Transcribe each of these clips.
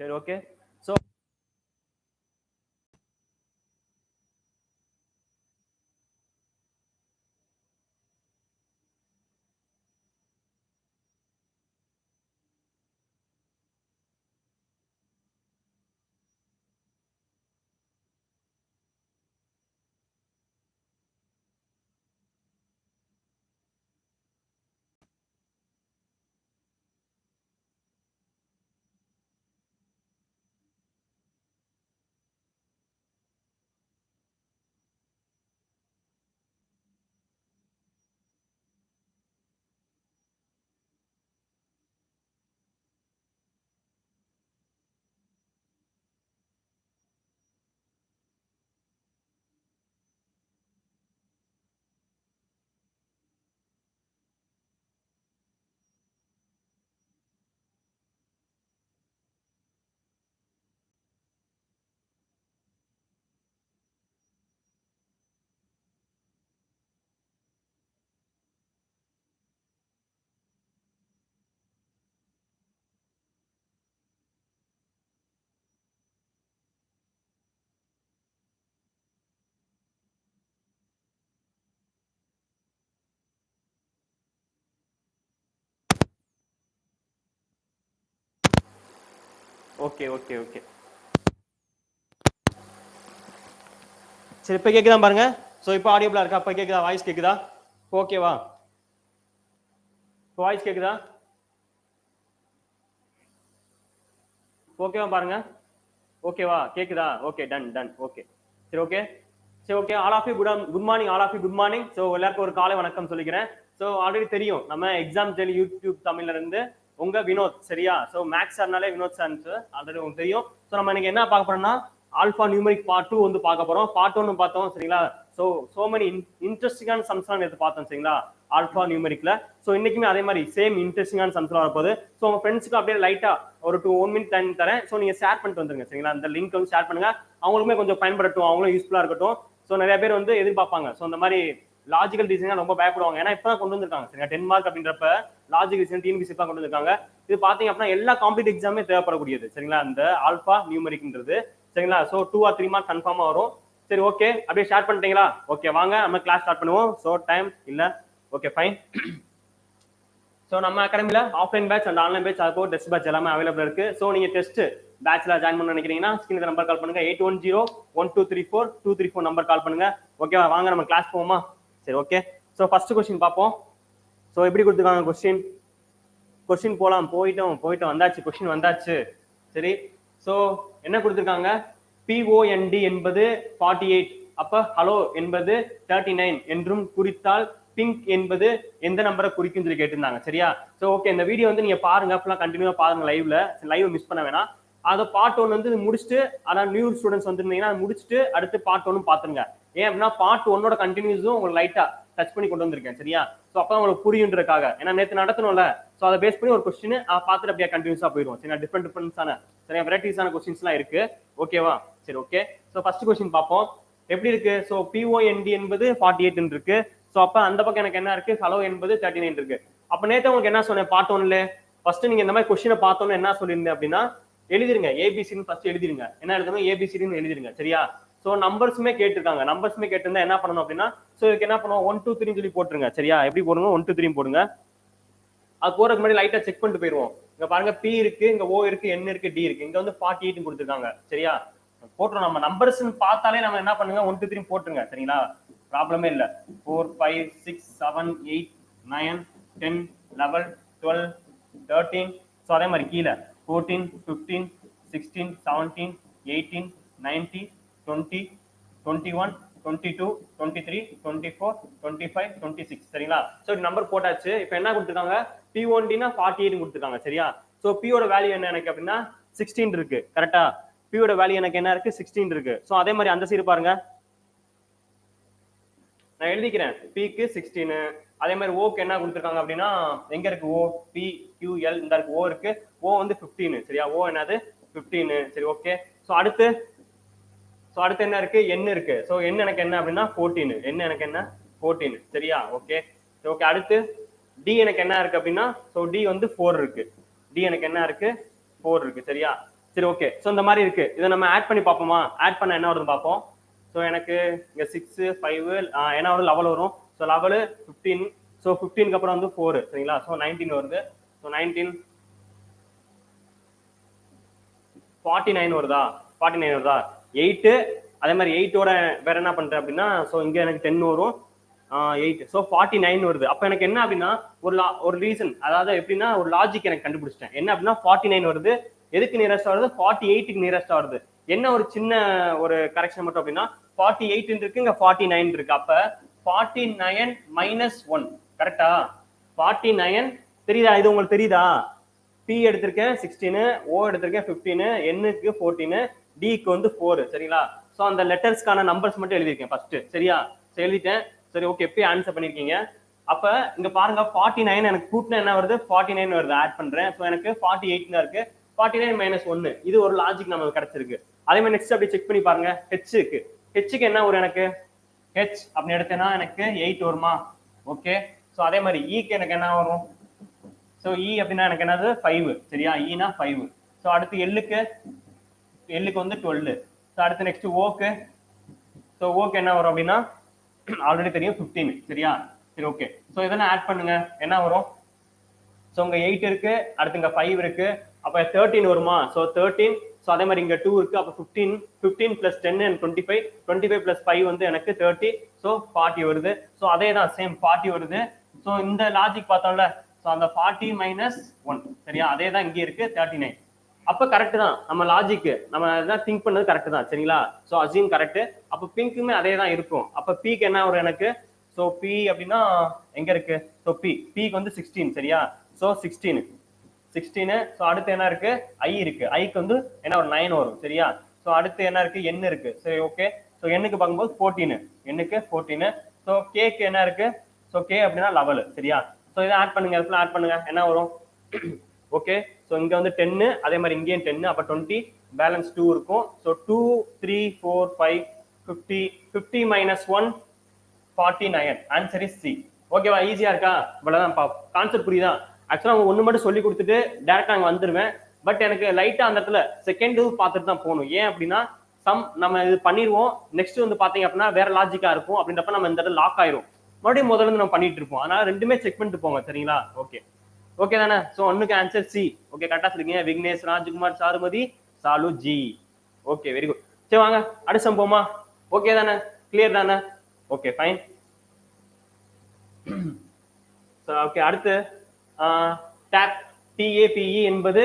சரி okay so okay okay okay. சரி இப்போ கேட்குதா பாருங்க? ஸோ இப்போ ஆடியோபிளாக இருக்கா? இப்போ கேட்குதா வாய்ஸ் கேட்குதா ஓகேவா இப்போ வாய்ஸ் கேட்குதா ஓகேவா பாருங்க. ஓகேவா கேட்குதா ஓகே டன் டன் ஓகே சரி ஓகே சரி okay all of you good good morning all of you good morning so எல்லாருக்கும் ஒரு காலை வணக்கம் சொல்லிக்கிறேன். ஸோ ஆல்ரெடி தெரியும். நம்ம எக்ஸாம் டெலி யூடியூப் தமிழ்ல இருந்து உங்க வினோத் சரியா? ஸோ மேக்ஸ் சார்னாலே வினோத் சார் ஆல்ரெடி உங்களுக்கு தெரியும். ஸோ நம்ம இன்னைக்கு என்ன பார்க்க போறோம்னா ஆல்ஃபா நியூமரிக் பார்ட் டூ வந்து பார்க்க போறோம். பார்ட் ஒன்று பார்த்தோம் சரிங்களா? ஸோ சோ மெனி இன்ட்ரெஸ்டிங்கான சம்ஸ்லாம் எடுத்து பார்த்தோம் சரிங்களா? ஆல்ஃபா நியூமரிக்ல ஸோ இன்னைக்குமே அதே மாதிரி சேம் இன்ட்ரெஸ்டிங்கான சம்ஸ்லாம் வரப்போகுது. ஸோ உங்க ஃப்ரெண்ட்ஸுக்கு அப்படியே லைட்டா ஒரு டூ ஒன் மினிட் டைம் தரேன். ஸோ நீங்க ஷேர் பண்ணிட்டு வந்துருங்க சரிங்களா? அந்த லிங்க் வந்து ஷேர் பண்ணுங்க. அவங்களுக்குமே கொஞ்சம் பயன்படட்டும் அவங்களும் யூஸ்ஃபுல்லா இருக்கட்டும். ஸோ நிறைய பேர் வந்து எதிர்பார்ப்பாங்க. ஸோ இந்த மாதிரி லாஜிக்கல் ரீசன் ரொம்ப பயப்படுவாங்க. ஏன்னா இப்ப கொண்டு வந்திருக்காங்க. சரிங்களா டென் மார்க் அப்படின்றப்ப லாஜிக் ரீசன் டிஎன்பிசி கொண்டு வந்திருக்காங்க. இது பாத்தீங்க அப்படின்னா எல்லா காம்படிட்டிவ் எக்ஸாமே தேவைப்படக்கூடியது. சரிங்களா? அந்த ஆல்பா நியூமரிக்ன்றது சரிங்களா? So two or three mark கன்ஃபார்மா வரும். சரி ஓகே அப்படியே ஸ்டார்ட் பண்ணிட்டீங்களா? ஓகே வாங்க. நம்ம கிளாஸ் ஸ்டார்ட் பண்ணுவோம். ஸோ டைம் இல்ல. ஓகே ஃபைன் ஸோ நம்ம அகாடமியில் offline batch and online batch அதுக்கு டெஸ்ட் பேட்ச் எல்லாமே அவைலபிள் இருக்கு. ஸோ நீங்க டெஸ்ட் பேட்ச்ல ஜாயின் பண்ண நினைக்கிறீங்கன்னா ஸ்கிரீன் நம்பர் கால் பண்ணுங்க. Eight one zero one two three four two three four number call பண்ணுங்க. ஓகேவா வாங்க நம்ம கிளாஸ் போவோமா? சரி ஓகே ஸோ ஃபர்ஸ்ட் கொஸ்டின் பார்ப்போம். ஸோ எப்படி கொடுத்துருக்காங்க கொஸ்டின் கொஸ்டின் போகலாம் போயிட்டோம் போயிட்டோம். வந்தாச்சு. கொஸ்டின் வந்தாச்சு. சரி. ஸோ என்ன கொடுத்துருக்காங்க? பிஓஎன்டி என்பது ஃபார்ட்டி எயிட் அப்போ ஹலோ என்பது தேர்ட்டி நைன் என்றும் குறித்தால் பிங்க் என்பது எந்த நம்பரை குறிக்கும் சொல்லி கேட்டிருந்தாங்க. சரியா? ஸோ ஓகே இந்த வீடியோ வந்து நீங்கள் பாருங்க. ஃபுல்லாக கண்டினியூவாக பாருங்க லைவ்ல லைவ் மிஸ் பண்ண வேணாம். அதை பார்ட் ஒன் வந்து முடிச்சுட்டு அதான் நியூ ஸ்டூடெண்ட்ஸ் வந்துருந்தீங்கன்னா அதை முடிச்சுட்டு அடுத்து பார்ட் ஒன்னு பாத்துருங்க. ஏன் அப்படின்னா பார்ட் ஒன்னோட கண்டினியூஸும் உங்களுக்கு லைட்டா டச் பண்ணி கொண்டு வந்திருக்கேன் சரியா? ஸோ அப்போ உங்களுக்கு புரியுன்றக்காக ஏன்னா நேற்று நடத்தணும்ல. ஸோ அதை பேஸ் பண்ணி ஒரு கொஸ்டின் பார்த்துட்டு அப்படியே கண்டினியூஸா போயிடும் சரியா? டிஃப்ரெண்ட் டிஃப்ரெண்ட்ஸான சரியா? வெரைட்டிஸான கொஸ்டின்ஸ்லாம் இருக்கு. ஓகேவா சரி ஓகே ஸோ ஃபர்ஸ்ட் கொஸ்டின் பார்ப்போம். எப்படி இருக்கு? ஸோ பிஓஎன்டி என்பது ஃபார்ட்டி எயிட் இருக்கு. ஸோ அப்போ அந்த பக்கம் எனக்கு என்ன இருக்கு? ஹலோ என்பது தேர்ட்டி நைன் இருக்கு. அப்போ நேற்று உங்களுக்கு என்ன சொன்னேன்? பார்ட் ஒன்ல ஃபர்ஸ்ட் நீங்க இந்த மாதிரி கொஸ்டினை பார்த்தோன்னு என்ன சொல்லியிருந்தேன் அப்படின்னா எழுதிருங்க. ஏபிசின்னு ஃபர்ஸ்ட் எழுதிருங்க. என்ன எழுதணும்? ஏபிசின்னு எழுதிருங்க. சரியா? ஸோ நம்பர்ஸுமே கேட்டிருக்காங்க. நம்பர்ஸுமே கேட்டிருந்தா என்ன பண்ணணும் அப்படின்னா ஸோ இதுக்கு என்ன பண்ணுவோம்? ஒன் டூ த்ரீ சொல்லி போட்டுருங்க. சரியா? எப்படி போடுங்க? ஒன் டூ த்ரீ போடுங்க. அது போறதுக்கு முன்னாடி லைட்டா செக் பண்ணிட்டு போயிருவோம் இங்க பாருங்க பி இருக்கு இங்க ஓ இருக்கு என் இருக்கு டி இருக்கு. இங்க வந்து ஃபார்ட்டி எயிட் கொடுத்துருக்காங்க. சரியா? போட்டுரும். நம்ம நம்பர்ஸ் பார்த்தாலே நம்ம என்ன பண்ணுங்க? ஒன் டூ த்ரீ போட்டுருங்க. சரிங்களா? ப்ராப்ளமே இல்ல. Four five six seven eight nine ten eleven twelve thirteen so அதே மாதிரி கீழே. Fourteen fifteen sixteen seventeen eighteen nineteen twenty twenty one twenty two twenty three twenty four twenty five twenty six சரிங்களா so number போட்டாச்சு. இப்போ என்ன கொடுத்துருக்காங்க? B ஒன்டினா forty eight கொடுத்துருக்காங்க. சரியா? ஸோ பியோட வேல்யூ என்ன எனக்கு அப்படின்னா சிக்ஸ்டீன் இருக்கு. கரெக்டா பியோட வேல்யூ எனக்கு என்ன இருக்கு? சிக்ஸ்டீன் இருக்கு. ஸோ அதே மாதிரி அந்த சைடு பாருங்க. நான் எழுதிக்கிறேன். பிக்கு சிக்ஸ்டீனு அதே மாதிரி ஓக்கு என்ன கொடுத்துருக்காங்க அப்படின்னா எங்க இருக்கு ஓ பி கியூ எல் இந்த இருக்கு. ஓ இருக்கு. ஓ வந்து ஃபிஃப்டீனு சரியா? ஓ என்னது? ஃபிஃப்டீனு சரி ஓகே ஸோ அடுத்து ஸோ அடுத்து என்ன இருக்கு? எண் இருக்கு. ஸோ என் எனக்கு என்ன அப்படின்னா ஃபோர்டீன் எண் எனக்கு என்ன? ஃபோர்டீன் சரியா? ஓகே ஓகே அடுத்து டி எனக்கு என்ன இருக்கு அப்படின்னா ஸோ டி வந்து ஃபோர் இருக்கு. டி எனக்கு என்ன இருக்கு? ஃபோர் இருக்கு சரியா? சரி ஓகே ஸோ இந்த மாதிரி இருக்கு. இதை நம்ம ஆட் பண்ணி பார்ப்போமா? ஆட் பண்ண என்ன வருதுன்னு பார்ப்போம். ஸோ எனக்கு இங்கே சிக்ஸு ஃபைவ் என்ன வரும் லெவல் வரும். ஸோ லெவலு ஃபிஃப்டீன் ஸோ ஃபிஃப்டீனுக்கு அப்புறம் வந்து ஃபோர் சரிங்களா? ஸோ நைன்டீன் வருது. ஸோ நைன்டீன் ஃபார்ட்டி நைன் வருதா? ஃபார்ட்டி நைன் வருதா? எயிட்டு அதே மாதிரி எயிட்டோட வேற என்ன பண்ணுறேன் அப்படின்னா ஸோ இங்கே எனக்கு டென் வரும். எயிட் ஸோ ஃபார்ட்டி நைன் வருது. அப்போ எனக்கு என்ன அப்படின்னா ஒரு லா ஒரு ரீசன் அதாவது எப்படின்னா ஒரு லாஜிக் எனக்கு கண்டுபிடிச்சிட்டேன். என்ன அப்படின்னா ஃபார்ட்டி நைன் வருது. எதுக்கு நியரஸ்ட் வருது? ஃபார்ட்டி எயிட்டுக்கு நியரஸ்ட் வருது. என்ன ஒரு சின்ன ஒரு கரெக்ஷன் மட்டும் அப்படின்னா ஃபார்ட்டி எயிட் இருக்கு இங்கே ஃபார்ட்டி நைன் இருக்கு அப்போ ஃபார்ட்டி நைன் மைனஸ் ஒன் கரெக்டா ஃபார்ட்டி நைன் தெரியுதா? இது உங்களுக்கு தெரியுதா? பி எடுத்திருக்கேன் சிக்ஸ்டீனு ஓ எடுத்திருக்கேன் ஃபிஃப்டீனு என்னுக்கு ஃபோர்டீனு டிக்கு வந்து ஃபோர் சரிங்களா? ஸோ அந்த லெட்டர்ஸ்க்கான நம்பர்ஸ் மட்டும் எழுதியிருக்கேன் ஃபர்ஸ்ட் சரியா? சரி எழுதிட்டேன். சரி ஓகே எப்பயும் ஆன்சர் பண்ணியிருக்கீங்க. அப்ப இங்க பாருங்க ஃபார்ட்டி நைன் எனக்கு கூட்டினா என்ன வருது? ஃபார்ட்டி நைன் வருது. ஆட் பண்றேன். ஸோ எனக்கு ஃபார்ட்டி எயிட் தான் இருக்கு. ஃபார்ட்டி நைன் மைனஸ் ஒன்னு இது ஒரு லாஜிக் நமக்கு கிடைச்சிருக்கு. அதே மாதிரி நெக்ஸ்ட் அப்படி செக் பண்ணி பாருங்க. ஹெச்சுக்கு ஹெச்சுக்கு என்ன வரும் எனக்கு? ஹெச் அப்படின்னு எடுத்தேன்னா எனக்கு எயிட் வருமா? ஓகே ஸோ அதே மாதிரி e இக்கு எனக்கு என்ன வரும்? ஸோ இ e அப்படின்னா எனக்கு என்னது? ஃபைவ் சரியா? இனா ஃபைவ் ஸோ அடுத்து எல்லுக்கு எல்லுக்கு வந்து டுவெல்லு ஸோ அடுத்து நெக்ஸ்ட் ஓக்கு ஸோ ஓக்கு என்ன வரும் அப்படின்னா ஆல்ரெடி தெரியும் ஃபிஃப்டீன் சரியா? சரி ஓகே ஸோ இதெல்லாம் ஆட் பண்ணுங்க. என்ன வரும்? ஸோ உங்க எயிட் இருக்கு அடுத்து இங்க ஃபைவ் இருக்கு. அப்போ தேர்ட்டீன் வருமா? ஸோ தேர்ட்டீன் ஸோ அதே மாதிரி இங்கே டூ இருக்கு. அப்போ fifteen fifteen plus ten and twenty five twenty five plus five வந்து எனக்கு தேர்ட்டி ஸோ ஃபார்ட்டி வருது. ஸோ அதே தான் சேம் ஃபார்ட்டி வருது. ஸோ இந்த லாஜிக் பார்த்தோம்ல. ஸோ அந்த ஃபார்ட்டி மைனஸ் ஒன் சரியா? அதே தான் இங்கே இருக்கு தேர்ட்டி நைன் அப்போ கரெக்ட் தான். நம்ம லாஜிக் நம்ம இதான் திங்க் பண்ணது கரெக்ட் தான் சரிங்களா? ஸோ அசியூம் கரெக்ட் அப்போ பிங்க்குமே அதே தான் இருக்கும். அப்போ பீக்கு என்ன வரும் எனக்கு? ஸோ பி அப்படின்னா எங்க இருக்கு? ஸோ பி பிக்கு வந்து சிக்ஸ்டீன் சரியா? ஸோ சிக்ஸ்டீன் சிக்ஸ்டீனு ஸோ அடுத்து என்ன இருக்கு? ஐ இருக்கு. ஐக்கு வந்து என்ன ஒரு நைன் வரும். சரியா? ஸோ அடுத்து என்ன இருக்கு? என் இருக்கு. சரி ஓகே ஸோ எண்ணுக்கு பார்க்கும்போது ஃபோர்டீனு எண்ணுக்கு ஃபோர்டீனு ஸோ கேக்கு என்ன இருக்கு? ஸோ கே அப்படின்னா லெவலு சரியா? ஸோ இதை ஆட் பண்ணுங்க. இடத்துல ஆட் பண்ணுங்க. என்ன வரும்? ஓகே ஸோ இங்கே வந்து டென்னு அதே மாதிரி இங்கேயும் டென்னு அப்போ டுவெண்ட்டி பேலன்ஸ் டூ இருக்கும். So two three four five fifty fifty minus one forty nine answer is C ஓகேவா ஈஸியாக இருக்கா? இவ்வளோதான் பா கான்செப்ட் புரியுதா? ஆக்சுவலாக அவங்க ஒன்று மட்டும் சொல்லி கொடுத்துட்டு டேரெக்டாக அங்கே வந்துடுவேன் பட் எனக்கு லைட்டாக அந்த இடத்துல செகண்ட் பார்த்துட்டு தான் போகணும். ஏன் அப்படின்னா சம் நம்ம இது பண்ணிடுவோம் நெக்ஸ்ட் வந்து பார்த்தீங்க அப்படின்னா வேற லாஜிக்காக இருக்கும். அப்படின்றப்ப நம்ம இந்த இடத்துல லாக் ஆயிரும். மறுபடியும் முதல்ல இருந்து நம்ம பண்ணிட்டு இருப்போம். அதனால ரெண்டுமே செக் பண்ணிட்டு போங்க சரிங்களா? ஓகே ஓகே தானே? ஸோ ஒன்றுக்கு ஆன்சர் சி ஓகே கரெக்டாக சொல்லிருக்கீங்க. Vignesh Rajkumar Charumathi Salu ji okay very good சரி வாங்க. அடுத்த சம்பவமா ஓகே தானே? கிளியர் தானே? ஓகே ஃபைன் ஓகே அடுத்து tape T A P E என்பது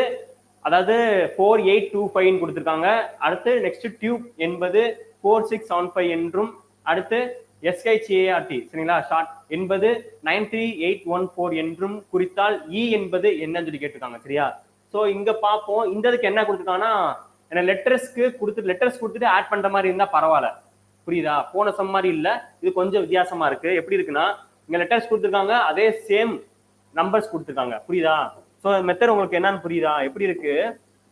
அதாவது ஃபோர் எயிட் டூ ஃபைவ்னு கொடுத்துருக்காங்க. அடுத்து நெக்ஸ்ட் டியூப் என்பது ஃபோர் சிக்ஸ் செவன் ஃபைவ் என்றும் அடுத்து S H A R T சரிங்களா? ஷார்ட் என்பது nine three eight one four என்றும் குறித்தால் இ என்பது என்னன்னு சொல்லி கேட்டிருக்காங்க சரியா? ஸோ இங்க பார்ப்போம். இந்த இதுக்கு என்ன கொடுத்துருக்காங்கன்னா என்ன லெட்டர்ஸ்க்கு கொடுத்து லெட்டர்ஸ் கொடுத்துட்டு ஆட் பண்ற மாதிரி இருந்தா பரவாயில்ல. புரியுதா? போன சம் மாதிரி இல்லை. இது கொஞ்சம் வித்தியாசமா இருக்கு. எப்படி இருக்குன்னா இங்க லெட்டர்ஸ் கொடுத்துருக்காங்க அதே சேம் நம்பர்ஸ் கொடுத்துருக்காங்க. புரியுதா? ஸோ மெத்தட் உங்களுக்கு என்னன்னு புரியுதா? எப்படி இருக்கு?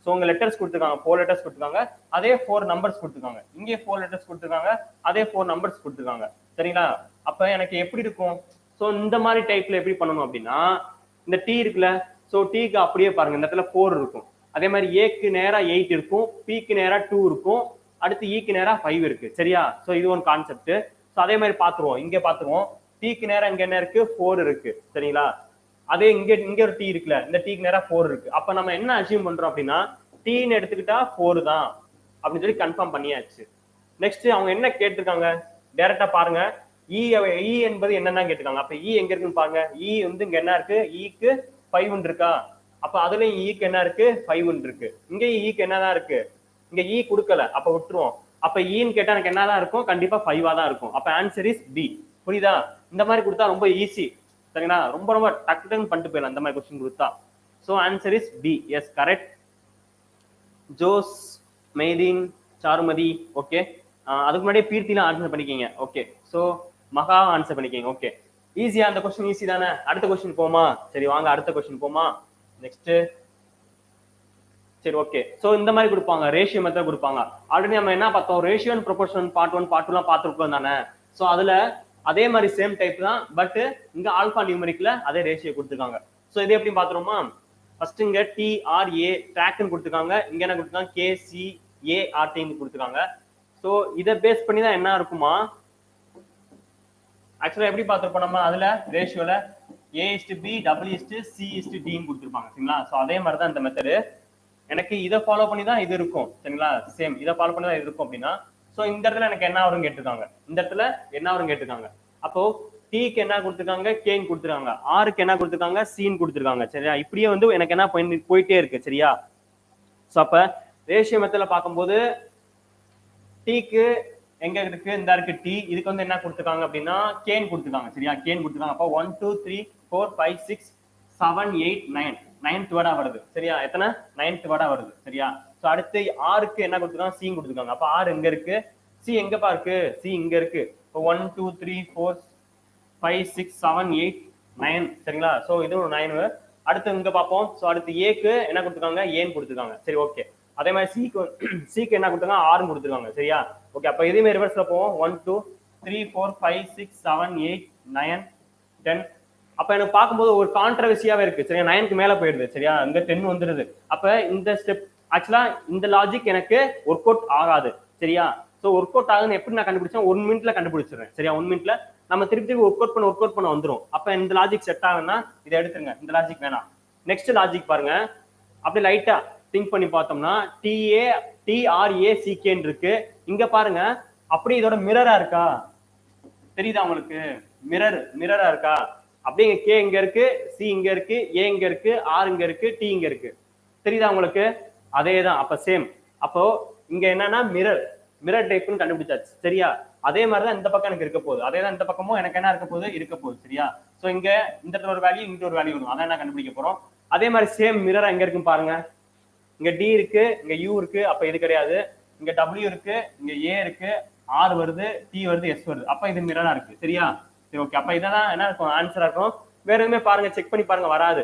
ஸோ உங்க லெட்டர்ஸ் கொடுத்துருக்காங்க. ஃபோர் லெட்டர்ஸ் கொடுத்துருக்காங்க. அதே ஃபோர் நம்பர்ஸ் கொடுத்துருக்காங்க. இங்கே ஃபோர் லெட்டர்ஸ் கொடுத்துருக்காங்க. அதே ஃபோர் நம்பர்ஸ் கொடுத்துருக்காங்க. சரிங்களா? அப்ப எனக்கு எப்படி இருக்கும்? ஸோ இந்த மாதிரி டைப்ல எப்படி பண்ணணும் அப்படின்னா இந்த டீ இருக்குல்ல? ஸோ டீக்கு அப்படியே பாருங்க. இந்த இடத்துல ஃபோர் இருக்கும். அதே மாதிரி ஏக்கு நேரா எயிட் இருக்கும். பிக்கு நேரா டூ இருக்கும். அடுத்து e ஈக்கு நேரா ஃபைவ் இருக்கு. சரியா? ஸோ இது ஒன் கான்செப்ட் ஸோ அதே மாதிரி பார்த்துருவோம். இங்கே பார்த்துருவோம். டீக்கு நேரம் இங்க என்ன இருக்கு? ஃபோர் இருக்கு. சரிங்களா? அதே இங்க இங்க ஒரு டீ இருக்குல்ல இந்த டீக்கு நேரம் ஃபோர் இருக்கு. அப்ப நம்ம என்ன அச்சீவ் பண்றோம் அப்படின்னா டீன்னு எடுத்துக்கிட்டா ஃபோர் தான் அப்படின்னு சொல்லி கன்ஃபார்ம் பண்ணியாச்சு. நெக்ஸ்ட் அவங்க என்ன கேட்டிருக்காங்க? டைரக்டா பாருங்க. E இ இ e என்பது என்னென்ன கேட்டிருக்காங்க. அப்ப இ எங்க இருக்குன்னு பாருங்க. இ வந்து இங்க என்ன இருக்கு? இக்கு ஃபைவ் இருக்கா? அப்ப அதுலயும் ஈக்கு என்ன இருக்கு? ஃபைவ் இருக்கு. இங்கே ஈக்கு என்னதான் இருக்கு? இங்க இ கொடுக்கல. அப்ப விட்டுருவோம். அப்ப ஈன்னு கேட்டா எனக்கு என்னதான் இருக்கும்? கண்டிப்பா ஃபைவா தான் இருக்கும். அப்ப ஆன்சர் இஸ் பி புரியுதா? இந்த மாதிரி கொடுத்தா ரொம்ப ஈஸி சரிங்களா? ரொம்ப ரொம்ப டக்கு டக்குன்னு பண்ணிட்டு போயிடலாம். அந்த மாதிரி கொஸ்டின் கொடுத்தா. So answer is B yes correct Jose Mohideen Charumathi okay அதுக்கு முன்னாடியே பீர்த்திலாம் ஆன்சர் பண்ணிக்கிங்க. ஓகே ஸோ மகா ஆன்சர் பண்ணிக்கிங்க. ஓகே ஈஸியா அந்த கொஸ்டின் ஈஸி தானே? அடுத்த கொஸ்டின் போமா? சரி வாங்க அடுத்த கொஸ்டின் போமா? நெக்ஸ்ட் சரி ஓகே ஸோ இந்த மாதிரி கொடுப்பாங்க. ரேஷியோ மெத்தட் கொடுப்பாங்க. ஆல்ரெடி நம்ம என்ன பார்த்தோம்? Ratio and proportion part one part டூலாம் பார்த்துருக்கோம் தானே? ஸோ அதுல அதே மாதிரி சேம் டைப் தான் பட் இங்க ஆல்பா நியூமரிக்ல அதே ரேஷியோ கொடுத்துருக்காங்க. ஸோ இது எப்படி பாத்துறோமா ஃபர்ஸ்ட் இங்க டி ஆர் ஏ ட்ராக்னு கொடுத்துருக்காங்க. இங்க என்ன கொடுத்துருக்காங்க? கே சி ஏ ஆர்டின்னு கொடுத்துருக்காங்க. ஸோ இதை பேஸ் பண்ணி தான் என்ன இருக்குமா? ஆக்சுவலா எப்படி பார்த்துருப்போம் நம்ம? அதுல ரேஷியோல A is to B double is to C is to டின்னு கொடுத்துருப்பாங்க. சரிங்களா? ஸோ அதே மாதிரி தான் இந்த மெத்தடு எனக்கு இதை ஃபாலோ பண்ணி தான் இது இருக்கும். சரிங்களா? சேம் இதை ஃபாலோ பண்ணி தான் இது இருக்கும் அப்படின்னா ஸோ இந்த இடத்துல எனக்கு என்ன வரும் கேட்டிருக்காங்க இந்த இடத்துல என்ன வரும் கேட்டிருக்காங்க அப்போ டீக்கு என்ன கொடுத்துருக்காங்க? கேன் கொடுத்துருக்காங்க. ஆருக்கு என்ன கொடுத்துருக்காங்க? சீன் கொடுத்துருக்காங்க. சரியா? இப்படியே வந்து எனக்கு என்ன போயிட்டே இருக்கு. சரியா? ஸோ அப்ப ரேஷியோ மெத்தட்ல பார்க்கும்போது டீக்கு எங்க இருக்கு? இந்த இருக்கு டி இதுக்கு வந்து என்ன கொடுத்துருக்காங்க அப்படின்னா கேன் கொடுத்துருக்காங்க. சரியா? கேன் கொடுத்துருக்காங்க. அப்போ one two three four five six seven eight nine ninth வேர்டா வருது. சரியா? எத்தனை? நைன்த் வேர்டா வருது. சரியா? ஸோ அடுத்து ஆறுக்கு என்ன கொடுத்துருக்காங்க? சி கொடுத்துருக்காங்க. அப்போ ஆறு எங்க இருக்கு? சி எங்கப்பா இருக்கு? சி இங்க இருக்கு. இப்போ one two three four five six seven eight nine சரிங்களா? ஸோ இது ஒரு நைன் அடுத்து இங்க பார்ப்போம். ஸோ அடுத்து ஏக்கு என்ன கொடுத்துருக்காங்க? ஏன்னு கொடுத்துருக்காங்க. சரி ஓகே அதே மாதிரி சிக்கு சிக்கு என்ன கொடுத்துருக்காங்க? ஆறுன்னு கொடுத்துருக்காங்க. சரியா? ஓகே அப்போ இதுவுமே ரிவர்ஸ்ல போவோம். One two three four five six seven eight nine ten அப்போ எனக்கு பார்க்கும்போது ஒரு கான்ட்ரவர்சியாவே இருக்கு. சரியா? நைனுக்கு மேலே போயிடுது. சரியா? இங்க டென் வந்துடுது. அப்போ இந்த ஸ்டெப் ஆக்சுவலா இந்த லாஜிக் எனக்கு ஒர்க் அவுட் ஆகாது. சரியா? ஸோ ஒர்க் அவுட் ஆகுதுன்னு எப்படி நான் கண்டுபிடிச்சேன்? ஒன் மினிட்ல கண்டுபிடிச்சிடுறேன். சரியா? ஒன் மினிட்ல நம்ம திருப்பி திருப்பி ஒர்க் அவுட் பண்ண ஒர்க் அவுட் பண்ண வந்துரும். அப்ப இந்த லாஜிக் செட் ஆகுதுன்னா இதை எடுத்துருங்க. இந்த லாஜிக் வேணாம். நெக்ஸ்ட் லாஜிக் பாருங்க. அப்படியே லைட்டா திங்க் பண்ணி பார்த்தோம்னா டிஏ டிஆர்ஏ சிகேன்னு இருக்கு. இங்க பாருங்க. அப்படியே இதோட மிரரா இருக்கா? தெரியுதா உங்களுக்கு? மிரர் மிரரா இருக்கா? அப்படியே கே இங்க இருக்கு சி இங்க இருக்கு ஏ இங்க இருக்கு ஆர் இங்க இருக்கு டி இங்க இருக்கு. தெரியுதா உங்களுக்கு? அதே தான் அப்ப சேம் அப்போ இங்க என்னன்னா மிரர் மிரர் டைப்னு கண்டுபிடிச்சாச்சு. சரியா? அதே மாதிரி தான் இந்த பக்கம் எனக்கு இருக்க போகுது. அதே தான் இந்த பக்கமும் எனக்கு என்ன இருக்க போகுது? இருக்க போகுது. சரியா? ஸோ இங்க இந்த இடத்துல ஒரு வேல்யூ இங்கிட்ட ஒரு வேல்யூ வரும். அதான் என்ன கண்டுபிடிக்க போறோம்? அதே மாதிரி சேம் மிரர் எங்க இருக்கும் பாருங்க. இங்க டி இருக்கு இங்க யூ இருக்கு அப்ப இது கிடையாது. இங்க டபிள்யூ இருக்கு இங்க ஏ இருக்கு ஆர் வருது டி வருது எஸ் வருது. அப்ப இது மிரரா இருக்கு. சரியா? சரி ஓகே அப்ப இதெல்லாம் என்ன இருக்கும்? ஆன்சரா இருக்கும். வேற எதுவுமே பாருங்க செக் பண்ணி பாருங்க வராது.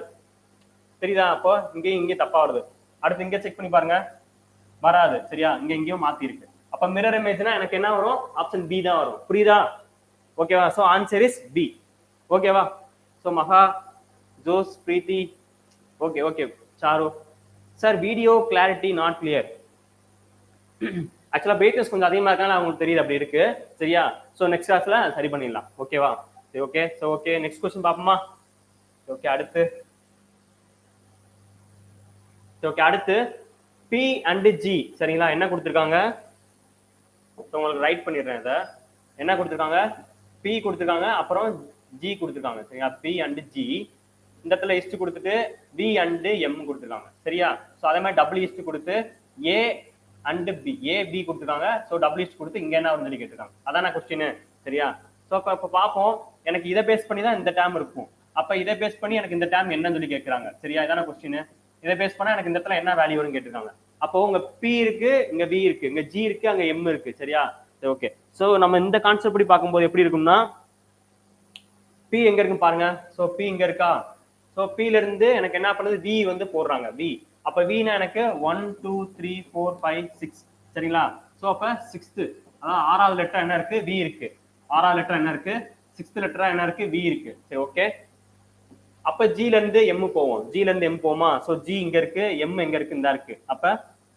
தெரியுதா? அப்போ இங்கேயும் இங்கேயும் தப்பா வருது. அடுத்து இங்க செக் பண்ணி பாருங்க. வராது சரியா? இங்க எங்கேயும் மாத்தி இருக்கு. அப்ப மிரர் இமேஜ்னா எனக்கு என்ன வரும்? ஆப்ஷன் பி தான் வரும். புரியுதா? ஓகேவா சோ ஆன்சர் இஸ் பி ஓகேவா so Maha Jose Preethi. Okay okay Charu. Sir video clarity not clear ஆக்சுவலா பிரைட்னஸ் கொஞ்சம் அதிகமா இருக்கனால அவங்களுக்கு தெரியுது அப்படி இருக்கு. சரியா? சோ நெக்ஸ்ட் கிளாஸ்ல சரி பண்ணிடலாம். ஓகேவா சரி okay so okay next question பாப்போமா ஓகே அடுத்து. ஓகே அடுத்து பி அண்ட் ஜி சரிங்களா? என்ன கொடுத்துருக்காங்க? உங்களுக்கு ரைட் பண்ணிடுறேன் இதை. என்ன கொடுத்துருக்காங்க? பி கொடுத்துருக்காங்க அப்புறம் ஜி கொடுத்துருக்காங்க. சரிங்களா? பி அண்ட் ஜி இந்த இடத்துல இஸ்ட் கொடுத்துட்டு பி அண்ட் எம் கொடுத்துருக்காங்க. சரியா? ஸோ அதே மாதிரி டபுள் இஸ்ட் கொடுத்து A and B A B கொடுத்துருக்காங்க. ஸோ டபுள் இஸ்ட் கொடுத்து இங்க என்ன வந்து கேட்டிருக்காங்க. அதான கொஸ்டின் சரியா? ஸோ இப்போ இப்போ பார்ப்போம். எனக்கு இதை பேஸ் பண்ணி தான் இந்த டேம் இருக்கும். அப்ப இதை பேஸ் பண்ணி எனக்கு இந்த டேம் என்னன்னு சொல்லி கேட்குறாங்க. சரியா? இதான கொஸ்டின் இதை பேஸ் பண்ணா எனக்கு இந்த இடத்துல என்ன வேல்யூ வரும்னு கேட்டிருக்காங்க. அப்போ உங்க பி இருக்கு இங்க வி இருக்கு இங்க ஜி இருக்கு அங்க எம் இருக்கு சரியா? ஓகே சோ நம்ம இந்த கான்செப்ட் படி பார்க்கும்போது எப்படி இருக்கும்னா பி எங்க இருக்கு பாருங்க. சோ பி இங்க இருக்கா? சோ பில இருந்து எனக்கு என்ன பண்ணுது? வி வந்து போடுறாங்க வி அப்ப வினா எனக்கு one two three four five six சரிங்களா? சோ அப்ப சிக்ஸ்த் அதாவது ஆறாவது லெட்டர் என்ன இருக்கு? வி இருக்கு. ஆறாவது லெட்டர் என்ன இருக்கு? சிக்ஸ்த் லெட்டரா என்ன இருக்கு? வி இருக்கு. சரி ஓகே அப்ப ஜில இருந்து எம் போவோம். ஜில இருந்து எம் போமா? சோ ஜி இங்க இருக்கு எம் எங்க இருக்கு இந்த இருக்கு. அப்ப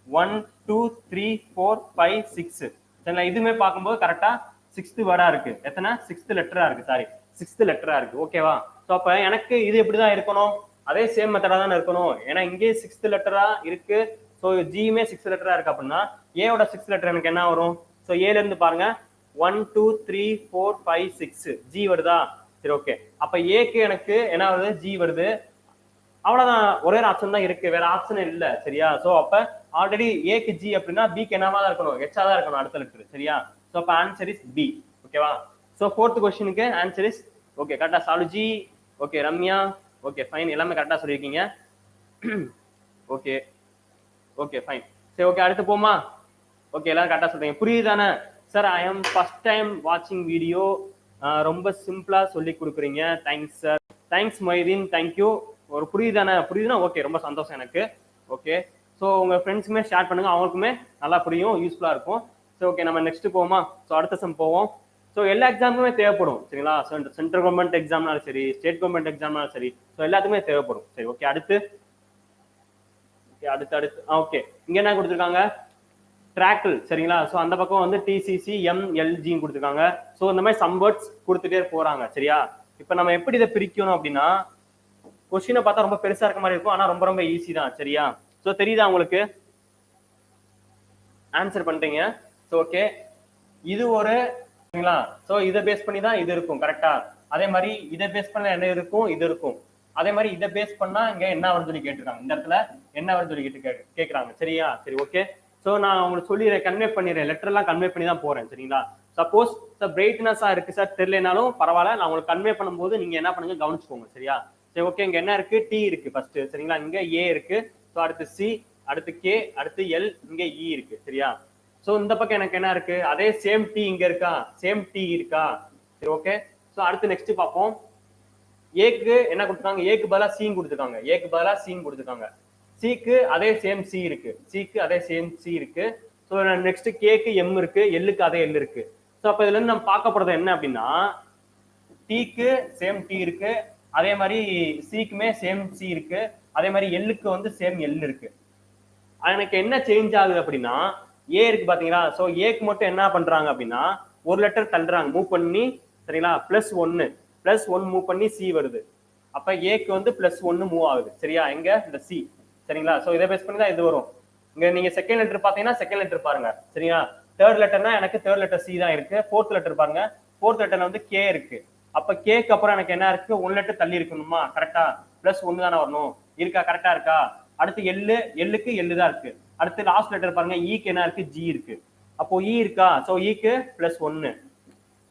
one two three four five six சரிங்களா? இதுவுமே பார்க்கும்போது கரெக்டா சிக்ஸ்த் வேர்டா இருக்கு. எத்தனை? சிக்ஸ்த் லெட்டரா இருக்கு. சாரி சிக்ஸ்த் லெட்டரா இருக்கு. ஓகேவா ஸோ அப்ப எனக்கு இது எப்படிதான் இருக்கணும்? அதே சேம் மெத்தடா தானே இருக்கணும். ஏன்னா இங்கேயே சிக்ஸ்த் லெட்டரா இருக்கு. ஸோ ஜியுமே சிக்ஸ் லெட்டரா இருக்கு அப்படின்னா ஏவோட சிக்ஸ்த் லெட்டர் எனக்கு என்ன வரும்? ஸோ ஏல இருந்து பாருங்க. One two three four five six G வருதா? சரி ஓகே அப்ப ஏக்கு எனக்கு என்ன வருது? ஜி வருது. அவ்வளவுதான். ஒரே ஒரு ஆப்ஷன் தான் இருக்கு. வேற ஆப்ஷன் இல்ல. சரியா? சோ அப்ப ஆல்ரெடி ஏக்கு ஜி அப்படின்னா பிக்கு என்னவா தான் இருக்கணும்? ஹெச்சா தான் இருக்கணும் அடுத்த லெட்டர் சரியா? சோ அப்ப ஆன்சர் இஸ் பி ஓகேவா சோ ஃபோர்த் கொஸ்டினுக்கு ஆன்சர் இஸ் ஓகே கரெக்டா Saluji okay Ramya. Okay fine எல்லாமே கரெக்டா சொல்லியிருக்கீங்க. ஓகே ஓகே ஃபைன் சரி ஓகே அடுத்து போமா ஓகே எல்லாரும் கரெக்டா சொல்றீங்க. புரியுது தானே sir I am first time வாட்சிங் வீடியோ ரொம்ப சிம்பிளா சொல்லி கொடுக்குறீங்க. Thanks sir thanks Moideen thank you ஒரு புரியுதானே? புரியுதுன்னா ஓகே ரொம்ப சந்தோஷம் எனக்கு. ஓகே ஸோ உங்க ஃப்ரெண்ட்ஸுக்குமே ஷேர் பண்ணுங்க. அவங்களுக்குமே நல்லா புரியும் யூஸ்ஃபுல்லா இருக்கும். ஸோ ஓகே நம்ம நெக்ஸ்ட் போவோமா? ஸோ அடுத்த செம் போவோம். ஸோ எல்லா எக்ஸாமுக்குமே தேவைப்படும் சரிங்களா? சென்ட்ரல் கவர்மெண்ட் எக்ஸாம்னாலும் சரி ஸ்டேட் கவர்மெண்ட் எக்ஸாம்னாலும் சரி ஸோ எல்லாத்துக்குமே தேவைப்படும். சரி ஓகே அடுத்து? ஓகே அடுத்து அடுத்து. ஓகே இங்க என்ன கொடுத்துருக்காங்க? ட்ராக்கிள் சரிங்களா? ஸோ அந்த பக்கம் வந்து டிசிசி எம்எல்ஜின்னு கொடுத்துருக்காங்க. ஸோ இந்த மாதிரி சம்பர்ட்ஸ் கொடுத்துட்டே போறாங்க சரியா? இப்போ நம்ம எப்படி இதை பிரிக்கணும் அப்படின்னா கொஸ்டினை பார்த்தா ரொம்ப பெருசா இருக்க மாதிரி இருக்கும். ஆனா ரொம்ப ரொம்ப ஈஸி தான் சரியா? ஸோ தெரியுதா உங்களுக்கு? ஆன்சர் பண்றீங்க ஸோ ஓகே இது ஒரு சரிங்களா? ஸோ இதை பேஸ் பண்ணி தான் இது இருக்கும் கரெக்டா அதே மாதிரி இதை பேஸ் பண்ண என்ன இருக்கும்? இது இருக்கும். அதே மாதிரி இதை பேஸ் பண்ணா இங்க என்ன வரும்னு சொல்லி கேட்டிருக்காங்க. இந்த இடத்துல என்ன வரும்னு சொல்லி கேட்டு கே- சரியா? சரி ஓகே ஸோ நான் உங்களுக்கு சொல்லிடுறேன் கன்வே பண்ணிடுறேன் லெட்டர்லாம் கன்வே பண்ணி தான் போறேன் சரிங்களா? சப்போஸ் சார் பிரைட்னஸா இருக்கு சார் தெரியலனாலும் பரவாயில்ல நான் உங்களுக்கு கன்வே பண்ணும்போது நீங்க என்ன பண்ணுங்க கவனிச்சுக்கோங்க சரியா? சரி ஓகே இங்க என்ன இருக்கு? டி இருக்கு ஃபர்ஸ்ட் சரிங்களா? இங்க ஏ இருக்கு. ஸோ அடுத்து சி அடுத்து கே அடுத்து எல் இங்க இ இருக்கு சரியா? ஸோ இந்த பக்கம் எனக்கு என்ன இருக்கு? அதே சேம் டி இங்க இருக்கா? சேம் டி இருக்கா? சரி ஓகே ஸோ அடுத்து நெக்ஸ்ட் பார்ப்போம். ஏக்கு என்ன கொடுத்துருக்காங்க? ஏக்கு பதிலா சீன் கொடுத்துருக்காங்க. ஏக்கு பதிலா சீன் கொடுத்துருக்காங்க. சிக்கு அதே சேம் சி இருக்கு. சிக்கு அதே சேம் சி இருக்கு. ஸோ நெக்ஸ்ட் கேக்கு எம் இருக்கு எல்லுக்கு அதே எல் இருக்கு. ஸோ அப்போ இதுல இருந்து நம்ம பார்க்க போறது என்ன அப்படின்னா டீக்கு சேம் டி இருக்கு. அதே மாதிரி சிக்குமே சேம் சி இருக்கு. அதே மாதிரி எல்லுக்கு வந்து சேம் எல் இருக்கு. எனக்கு என்ன சேஞ்ச் ஆகுது அப்படின்னா ஏ இருக்கு பாத்தீங்களா? ஸோ ஏக்கு மட்டும் என்ன பண்றாங்க அப்படின்னா ஒரு லெட்டர் தள்ளுறாங்க. மூவ் பண்ணி சரிங்களா? பிளஸ் ஒன்னு. பிளஸ் ஒன் மூவ் பண்ணி சி வருது. அப்ப ஏக்கு வந்து பிளஸ் ஒன்னு மூவ் ஆகுது. சரியா? எங்க? இந்த சி சரிங்களா? ஸோ இதை பேஸ் பண்ணி தான் இது வரும். இங்க நீங்க செகண்ட் லெட்டர் பாத்தீங்கன்னா செகண்ட் லெட்டர் பாருங்க. சரியா தேர்ட் லெட்டர்னா எனக்கு தேர்ட் லெட்டர் சி தான் இருக்கு. ஃபோர்த் லெட்டர் பாருங்க. ஃபோர்த் லெட்டர்ல வந்து கே இருக்கு. அப்ப கேக்கு அப்புறம் எனக்கு என்ன இருக்கு? ஒன் லெட்டர் தள்ளி இருக்கணுமா? கரெக்டா பிளஸ் ஒன்னு தானே வரணும். இருக்கா? கரெக்டா இருக்கா? அடுத்து எள்ளு எள்ளுக்கு எள்ளு தான் இருக்கு. அடுத்து லாஸ்ட் லெட்டர் பாருங்க. E ஈக்கு என்ன இருக்கு? ஜி இருக்கு. அப்போ இ இருக்கா? சோ ஈக்கு பிளஸ் ஒன்னு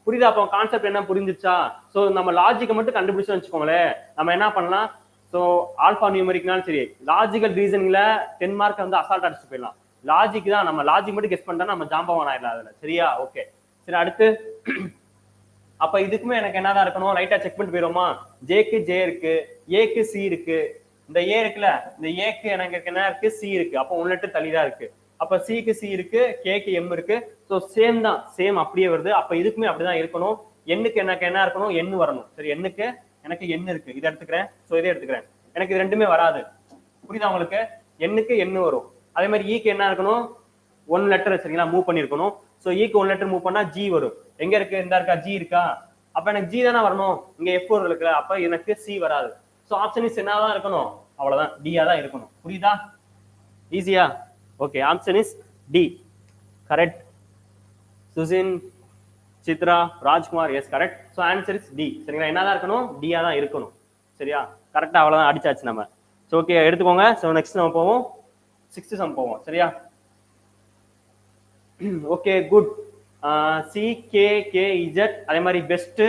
புரியுதா? அப்போ கான்செப்ட் என்ன? புரிஞ்சிச்சா சோ நம்ம லாஜிக்கை மட்டும் கண்டுபிடிச்சு வச்சுக்கோங்களேன். நம்ம என்ன பண்ணலாம்? ஸோ ஆல்பா நியூமரிக்னாலும் சரி லாஜிக்கல் ரீசனிங்ல டென்மார்க் வந்து அசால்ட் அடிச்சு போயிடலாம். லாஜிக் தான் நம்ம லாஜிக் மட்டும் கெஸ் பண்ணிட்டா நம்ம ஜாம்பவன் ஆயிடலாம் அதுல. சரியா? ஓகே சரி அடுத்து. அப்ப இதுக்குமே எனக்கு என்னதான் இருக்கணும்? லைட்டா செக் பண்ணிட்டு போயிருவோமா ஜேக்கு ஜே இருக்கு ஏக்கு சி இருக்கு. இந்த ஏ இருக்குல்ல இந்த ஏக்கு எனக்கு என்ன இருக்கு? சி இருக்கு. அப்போ ஒன் லெட்டர் தள்ளி தான் இருக்கு. அப்ப சிக்கு சி இருக்கு கேக்கு எம் இருக்கு. ஸோ சேம் தான். சேம் அப்படியே வருது. அப்ப இதுக்குமே அப்படிதான் இருக்கணும். எண்ணுக்கு எனக்கு என்ன இருக்கணும்? எண்ணு வரணும். சரி எண்ணுக்கு எனக்கு எண்ணு இருக்கு. இதை எடுத்துக்கிறேன். ஸோ இதை எடுத்துக்கிறேன். எனக்கு இது ரெண்டுமே வராது. புரியுதா உங்களுக்கு? எண்ணுக்கு எண்ணு வரும். அதே மாதிரி e ஈக்கு என்ன இருக்கணும்? ஒன் லெட்டர் சரிங்களா? மூவ் பண்ணிருக்கணும். ஸோ ஈக்கு ஒன் லெட்டர் மூவ் பண்ணா ஜி வரும். எங்க இருக்கு? இந்த இருக்கா? ஜி இருக்கா? அப்ப எனக்கு ஜி தானே வரணும். இங்க எஃப் ஒரு இருக்குல்ல. அப்ப எனக்கு சி வராது. ஸோ ஆப்ஷன் இஸ் என்னதான் இருக்கணும்? அவ்வளவுதான். டியா தான் இருக்கணும். புரியுதா? ஈஸியா okay option is D correct Suchin Chitra Rajkumar yes correct so answer is D சரிங்களா? என்னதான் இருக்கணும்? டியா தான் இருக்கணும். சரியா? கரெக்டா அவ்வளவுதான் அடிச்சாச்சு நம்ம. ஸோ ஓகே எடுத்துக்கோங்க. ஸோ நெக்ஸ்ட் நம்ம போவோம். சிக்ஸ்த்து சம் போவோம். சரியா? Okay good C K K Z அதே மாதிரி பெஸ்ட்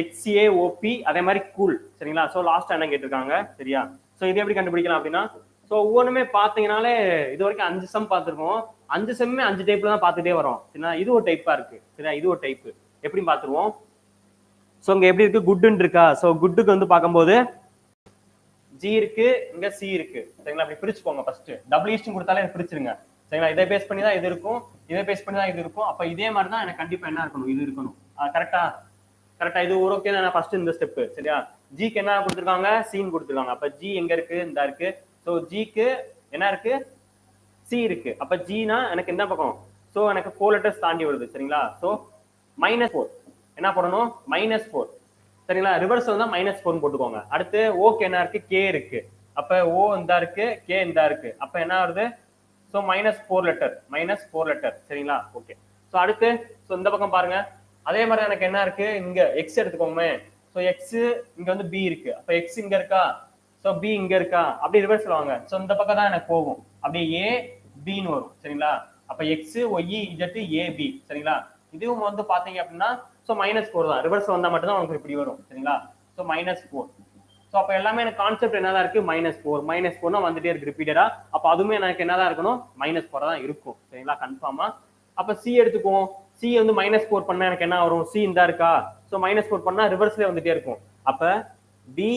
எக்ஸ்ஏ ஓபி அதே மாதிரி கூல் சரிங்களா? ஸோ லாஸ்ட் என்ன கேட்டிருக்காங்க? சரியா? ஸோ இது எப்படி கண்டுபிடிக்கலாம் அப்படின்னா? ஸோ ஒவ்வொன்றுமே பார்த்தீங்கனாலே இது வரைக்கும் அஞ்சு சம் பார்த்துருக்கோம் அஞ்சு செம்மே அஞ்சு டைப்ல தான் பார்த்துட்டே வரோம். சரிங்களா இது ஒரு டைப்பா இருக்கு. சரியா இது ஒரு டைப் எப்படி பார்த்துருவோம். ஸோ இங்கே எப்படி இருக்கு? குட்டுன்னு இருக்கா? ஸோ குட்டுக்கு வந்து பார்க்கும்போது ஜி இருக்கு இங்க சி இருக்கு. சரிங்களா? அப்படி பிரிச்சுக்கோங்க ஃபர்ஸ்ட் டபுள் ஈஸ்டும் கொடுத்தாலே எனக்கு பிரிச்சிருங்க. சரிங்களா? இதை பேஸ் பண்ணி தான் இது இருக்கும். இதை பேஸ் பண்ணி தான் இது இருக்கும். அப்ப இதே மாதிரி தான் எனக்கு கண்டிப்பா என்ன இருக்கணும்? இது இருக்கணும். கரெக்டா கரெக்டா இது ஒரு ஓகே நான் ஃபர்ஸ்ட் இந்த ஸ்டெப் சரியா? ஜிக்கு என்ன கொடுத்துருக்காங்க? சீன் கொடுத்துருக்காங்க. அப்ப ஜி எங்க இருக்கு? இந்த இருக்கு. ஸோ ஜிக்கு என்ன இருக்கு? சி இருக்கு. அப்ப ஜினா எனக்கு இந்த பக்கம்? ஸோ எனக்கு ஃபோர் லெட்டர்ஸ் தாண்டி வருது சரிங்களா? ஸோ மைனஸ் ஃபோர் என்ன பண்ணணும் மைனஸ் ஃபோர் சரிங்களா? ரிவர்ஸ் வந்தா மைனஸ் ஃபோர் போட்டுக்கோங்க. அடுத்து ஓக்கு என்ன இருக்கு? கே இருக்கு. அப்ப ஓ இந்த இருக்கு கே இந்த இருக்கு. அப்ப என்ன வருது? So minus four letter minus four letter சரிங்களா? ஓகே ஸோ அடுத்து ஸோ இந்த பக்கம் பாருங்க. அதே மாதிரி எனக்கு என்ன இருக்கு? இங்க எக்ஸ் எடுத்துக்கோமே. ஸோ எக்ஸ் இங்க வந்து பி இருக்கு. அப்ப எக்ஸ் இங்க இருக்கா? ஸோ பி இங்க இருக்கா? அப்படி ரிவர்ஸ் வாங்க. ஸோ இந்த பக்கம் தான் எனக்கு போகும். அப்படியே ஏ பின்னு வரும் சரிங்களா? அப்ப எக்ஸ் ஒய் இஜெட் ஏபி சரிங்களா? இதுவும் வந்து பாத்தீங்க அப்படின்னா ஸோ மைனஸ் ஃபோர் தான். ரிவர்ஸ் வந்தா மட்டும் தான் உங்களுக்கு இப்படி வரும் சரிங்களா? ஸோ மைனஸ் ஃபோர் ஸோ அப்போ எல்லாமே எனக்கு கான்செப்ட் என்னதான் இருக்கு? மைனஸ் ஃபோர் மைனஸ் ஃபோர்னா வந்துட்டே இருக்கு ரிப்பீட்டடா அப்போ அதுவுமே எனக்கு என்னதான் இருக்கணும்? மைனஸ் ஃபோர் தான் இருக்கும் சரிங்களா? கன்ஃபார்மா அப்போ சி எடுத்துக்குவோம். சி வந்து மைனஸ் ஃபோர் பண்ணா எனக்கு என்ன வரும்? சி இந்த இருக்கா? ஸோ மைனஸ் ஃபோர் பண்ணா ரிவர்ஸ்லேயே வந்துட்டே இருக்கும். அப்போ பி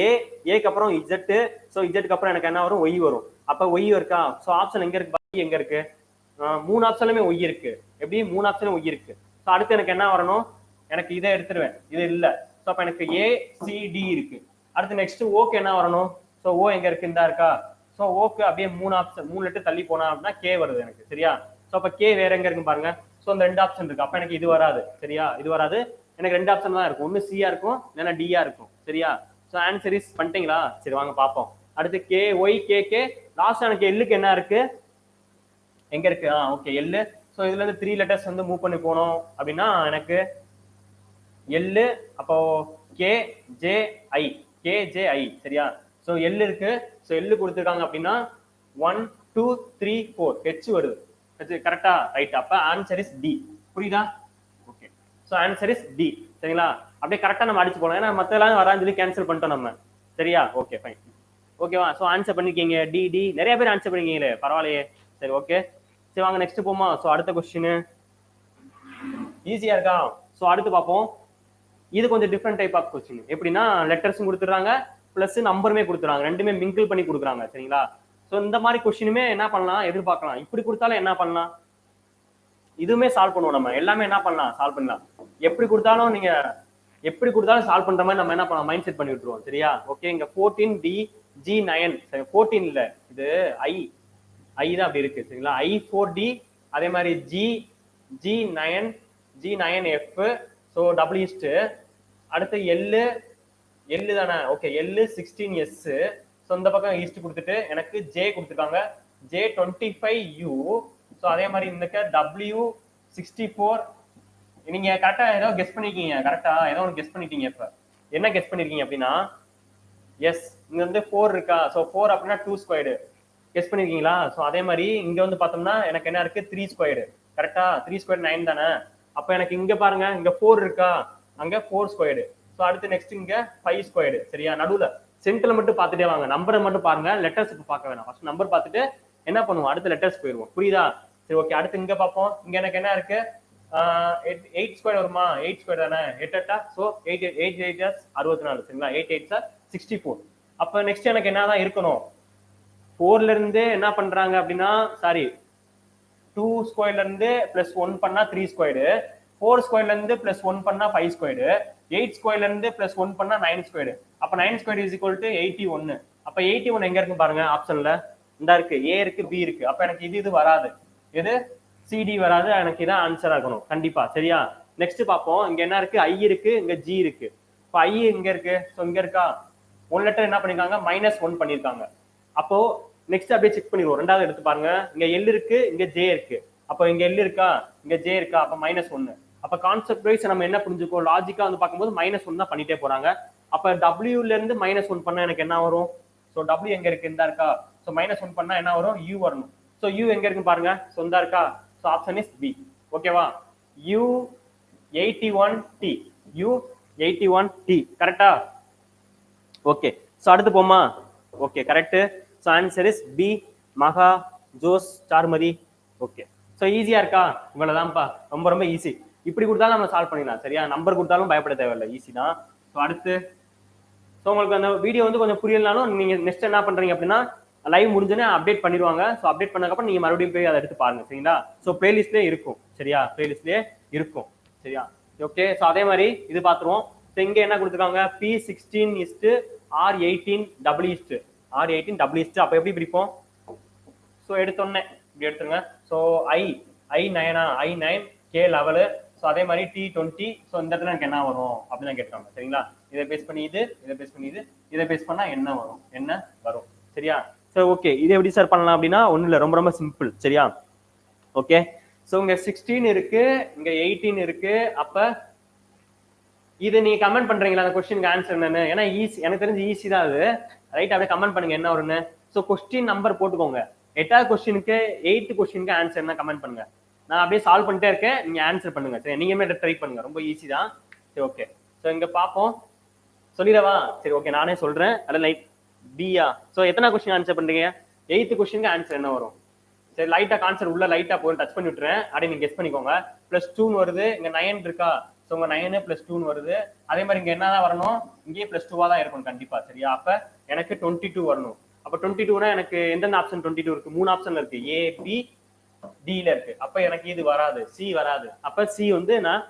ஏ ஏக்கு அப்புறம் இஜெட்டு ஸோ இஜெட்டுக்கு அப்புறம் எனக்கு என்ன வரும்? ஒய் வரும். அப்போ ஒய் இருக்கா? ஸோ ஆப்ஷன் எங்க இருக்கு? பி எங்க இருக்கு? மூணு ஆப்ஷன்லுமே ஒய் இருக்கு. எப்படி? மூணு ஆப்ஷனும் ஒய் இருக்கு. ஸோ அடுத்து எனக்கு என்ன வரணும்? எனக்கு இதை எடுத்துருவேன். இது இல்ல. ஸோ அப்போ எனக்கு ஏ சி டி இருக்கு. அடுத்து நெக்ஸ்ட் ஓக்கு என்ன வரணும்? ஸோ ஓ எங்க இருக்கு? இந்த இருக்கா? ஸோ ஓக்கு அப்படியே மூணு ஆப்ஷன் மூணு லெட்டர் தள்ளி போனா அப்படின்னா கே வருது எனக்கு. சரியா? ஸோ அப்போ கே வேற எங்க இருக்கு பாருங்க. ஸோ அந்த ரெண்டு ஆப்ஷன் இருக்கு. அப்போ எனக்கு இது வராது. சரியா? இது வராது. எனக்கு ரெண்டு ஆப்ஷன் தான் இருக்கும். ஒன்று சியா இருக்கும். இல்லைன்னா டியா இருக்கும். சரியா? ஸோ ஆன்சர் இஸ் பண்ணிட்டீங்களா? சரி வாங்க பார்ப்போம். அடுத்து K Y K K last எனக்கு எல்லுக்கு என்ன இருக்கு? எங்க இருக்கு? ஆ ஓகே எல்லு ஸோ இதுல இருந்து த்ரீ லெட்டர்ஸ் வந்து மூவ் பண்ணி போனோம் அப்படின்னா எனக்கு எல்லு அப்போ K J I K J I சரியா? ஸோ எல் இருக்கு. ஸோ எல்லு கொடுத்துருக்காங்க அப்படின்னா one two three four H வருது. ஹெச் கரெக்டா ரைட் அப்ப ஆன்சர் இஸ் டி புரியுதா? Okay so answer is D சரிங்களா? அப்படியே கரெக்டாக நம்ம அடிச்சு போகலாம். ஏன்னா மற்ற எல்லாம் வரான்னு சொல்லி கேன்சல் பண்ணிட்டோம் நம்ம. சரியா? ஓகே ஃபைன் ஓகேவா? ஸோ ஆன்சர் பண்ணிருக்கீங்க. டி டி நிறைய பேர் ஆன்சர் பண்ணிருக்கீங்களே. பரவாயில்லையே. சரி ஓகே சரி வாங்க நெக்ஸ்ட் போமா? ஸோ அடுத்த கொஸ்டின் ஈஸியா இருக்கா? ஸோ அடுத்து பார்ப்போம். இது கொஞ்சம் டிஃப்ரெண்ட் டைப் ஆஃப் கொஸ்டின் எப்படின்னா லெட்டர்ஸும் கொடுத்துட்றாங்க ப்ளஸ் நம்பருமே கொடுத்துறாங்க ரெண்டுமே மிங்கிள் பண்ணி கொடுக்குறாங்க சரிங்களா? ஸோ இந்த மாதிரி கொஸ்டினுமே என்ன பண்ணலாம்? எதிர்பார்க்கலாம். இப்படி கொடுத்தாலும் என்ன பண்ணலாம்? இதுவுமே சால்வ் பண்ணுவோம் நம்ம. எல்லாமே என்ன பண்ணலாம்? சால்வ் பண்ணலாம். எப்படி கொடுத்தாலும் நீங்க எப்படி கொடுத்தாலும் சால்வ் பண்ற மாதிரி நம்ம என்ன பண்ணலாம்? மைண்ட் செட் பண்ணி விட்டுருவோம் சரியா? ஓகே இங்க ஃபோர்டீன் டி ஜி நயன் சரி இது ஐ ஐ தான் அப்படி இருக்கு சரிங்களா? ஐ ஃபோர் டி அதே மாதிரி G G nine G nine F so double is to அடுத்து எல்லு எல்லு தானே? Okay L sixteen S so இந்த பக்கம் ஈஸ்ட் கொடுத்துட்டு எனக்கு ஜே கொடுத்துருக்காங்க. J twenty five U so அதே மாதிரி இந்த டபிள்யூ சிக்ஸ்டி ஃபோர் நீங்க கரெக்டா ஏதோ கெஸ் பண்ணிருக்கீங்க கரெக்டா ஏதோ ஒன்று கெஸ் பண்ணிட்டீங்க இப்ப. என்ன கெஸ் பண்ணிருக்கீங்க அப்படின்னா எஸ் இங்க வந்து ஃபோர் இருக்கா? ஸோ ஃபோர் அப்படின்னா டூ ஸ்கொயர்டு கெஸ் பண்ணிருக்கீங்களா? ஸோ அதே மாதிரி இங்க வந்து பார்த்தோம்னா எனக்கு என்ன இருக்கு? த்ரீ ஸ்கொயர்டு கரெக்டா த்ரீ ஸ்கொயர் நைன் தானே? அப்ப எனக்கு இங்க பாருங்க இங்க ஃபோர் இருக்கா? அங்க ஃபோர் ஸ்கொயர்டு ஸோ அடுத்து நெக்ஸ்ட் இங்க ஃபைவ் ஸ்கொயர்டு சரியா? நடுவுல. சென்டர்ல மட்டும் பார்த்துட்டே வாங்க. நம்பரை மட்டும் பாருங்க. லெட்டர்ஸ் இப்போ பார்க்க வேணாம். ஃபர்ஸ்ட் நம்பர் பார்த்துட்டு என்ன பண்ணுவோம்? அடுத்த லெட்டர்ஸ் போயிடுவோம். புரியுதா? சரி ஓகே அடுத்து இங்க பார்ப்போம். இங்க எனக்கு என்ன இருக்கு? எயிட் ஸ்கொயர் வருமா? எயிட் ஸ்கொயர் தானே? எட்டு எட்டா? ஸோ எயிட் எயிட் எயிட் அறுபத்தி நாலு சரிங்களா eight eight sir sixty four அப்போ நெக்ஸ்ட் எனக்கு என்னதான் இருக்கணும்? ஃபோர்ல இருந்து என்ன பண்றாங்க அப்படின்னா சாரி டூ ஸ்கொயர்ல இருந்து பிளஸ் ஒன் பண்ணா த்ரீ ஸ்கொயர்டு ஃபோர் ஸ்கொயர்ல இருந்து பிளஸ் ஒன் பண்ணா ஃபைவ் ஸ்கொயர்டு எயிட் ஸ்கொயர்ல இருந்து பிளஸ் ஒன் பண்ணா நைன் ஸ்கொயர்டு அப்ப nine square is equal to eighty ஒன்னு அப்ப எயிட்டி ஒன் எங்க இருக்கு பாருங்க ஆப்ஷன்ல இந்த இருக்கு ஏ இருக்கு பி இருக்கு. அப்ப எனக்கு இது இது வராது. எது? சிடி வராது. எனக்கு இதான் ஆன்சர் ஆகணும். கண்டிப்பா. சரியா? நெக்ஸ்ட் பார்ப்போம் இங்க என்ன இருக்கு? ஐ இருக்கு இங்க ஜி இருக்கு. இப்போ ஐ இங்க இருக்கு? ஸோ இங்க இருக்கா? ஒன் லெட்டர் என்ன பண்ணிருக்காங்க? மைனஸ் ஒன் பண்ணிருக்காங்க. அப்போ நெக்ஸ்ட் அப்படியே செக் பண்ணிடுவோம். ரெண்டாவது எடுத்து பாருங்க. இங்க எல் இருக்கு இங்க ஜே இருக்கு. அப்போ இங்க எல் இருக்கா? இங்க ஜே இருக்கா? அப்ப மைனஸ் ஒன்னு அப்ப கான்செப்ட் வைஸ் நம்ம என்ன புரிஞ்சுக்கோ? லாஜிக்கா வந்து பார்க்கும்போது மைனஸ் ஒன் தான் பண்ணிட்டே போறாங்க. அப்ப டபிள்யூல இருந்து மைனஸ் ஒன் பண்ணா எனக்கு என்ன வரும்? ஸோ டபிள்யூ எங்க இருக்கு? இந்த இருக்கா? ஸோ மைனஸ் ஒன் பண்ணா என்ன வரும்? யூ வரணும். ஸோ யூ எங்க இருக்கு பாருங்க. ஸோ இந்த இருக்கா? ஸோ ஆப்ஷன் இஸ் பி ஓகேவா U eighty one T U eighty one T கரெக்டா ஓகே ஸோ அடுத்து போமா okay correct so answer is B Maha Jose Charmathi. Okay so ஈஸியா இருக்கா? இவ்வளவுதான்ப்பா. ரொம்ப ரொம்ப ஈஸி இப்படி கொடுத்தாலும் நம்ம சால்வ் பண்ணிடலாம் சரியா? நம்பர் கொடுத்தாலும் பயப்பட தேவையில்லை ஈஸி தான். ஸோ அடுத்து. ஸோ உங்களுக்கு அந்த வீடியோ வந்து கொஞ்சம் புரியலனாலும் நீங்க நெக்ஸ்ட் என்ன பண்றீங்க அப்படின்னா லைவ் முடிஞ்சோன்னே அப்டேட் பண்ணிடுவாங்க. ஸோ அப்டேட் பண்ணக்கப்புறம் நீங்க மறுபடியும் போய் அதை எடுத்து பாருங்க சரிங்களா? ஸோ பிளேலிஸ்ட்லேயே இருக்கும் சரியா? பிளேலிஸ்ட்லேயே இருக்கும் சரியா? ஓகே ஸோ அதே மாதிரி இது பார்த்துருவோம். இங்கே என்ன கொடுத்துருக்காங்க? B sixteen is to R eighteen double is to R eighteen double is to அப்போ எப்படி பிரிப்போம்? ஸோ எடுத்தோன்னே இப்படி எடுத்துருங்க. So I I Naina I nine K level so அதே மாதிரி டி டுவெண்ட்டி ஸோ இந்த இடத்துல எனக்கு என்ன வரும்? அப்படின்னு தான் கேட்குறாங்க சரிங்களா? இதை பேஸ் பண்ணி இது இதை பேஸ் பண்ணி இது இதை பேஸ் பண்ணா என்ன வரும்? என்ன வரும்? சரியா? சரி ஓகே இதை எப்படி சார் பண்ணலாம் அப்படின்னா ஒன்றும் இல்லை. ரொம்ப ரொம்ப சிம்பிள் சரியா? ஓகே ஸோ இங்கே சிக்ஸ்டீன் இருக்கு. இங்கே எயிட்டீன் இருக்கு. அப்போ இது நீங்க கமெண்ட் பண்றீங்களா? அந்த கொஸ்டினுக்கு ஆன்சர் என்னன்னு? ஏன்னா ஈஸி எனக்கு தெரிஞ்சு ஈஸி தான் அது. ரைட் அப்படியே கமெண்ட் பண்ணுங்க என்ன வரும்னு. ஸோ கொஸ்டின் நம்பர் போட்டுக்கோங்க. எட்டாவது கொஸ்டினுக்கு எயித்து கொஸ்டினுக்கு ஆன்சர் என்ன கமெண்ட் பண்ணுங்க. நான் அப்படியே சால்வ் பண்ணிட்டே இருக்கேன். நீங்க ஆன்சர் பண்ணுங்க. சரி நீங்களுமே ட்ரை பண்ணுங்க. ரொம்ப ஈஸி தான். சரி ஓகே ஸோ இங்க பார்ப்போம். சொல்லிடவா? சரி ஓகே நானே சொல்றேன். அதில் லைட் பியா ஸோ எத்தனை கொஸ்டின் ஆன்சர் பண்றீங்க? எயித்து கொஸ்டினுக்கு ஆன்சர் என்ன வரும்? சரி லைட்டா கான்சர் உள்ள லைட்டா போய் டச் பண்ணி விட்டுறேன். அப்படியே நீங்க கெஸ் பண்ணிக்கோங்க. பிளஸ் டூன்னு வருது. இங்க நயன் இருக்கா? ஸோ உங்க நைனு பிளஸ் டூன்னு வருது. அதே மாதிரி இங்க என்னதான் வரணும்? இங்கேயே பிளஸ் டூவா தான் இருக்கணும் கண்டிப்பா சரியா? அப்ப எனக்கு டுவெண்ட்டி டூ வரணும். அப்ப டுவெண்ட்டி டூனா எனக்கு எந்தெந்த ஆப்ஷன் டுவெண்ட்டி டூ இருக்கு? மூணு ஆப்ஷன் இருக்கு. ஏ பி டில இருக்கு. அப்ப எனக்கு இது வராது. சி வராது. அப்ப சி வந்து நான்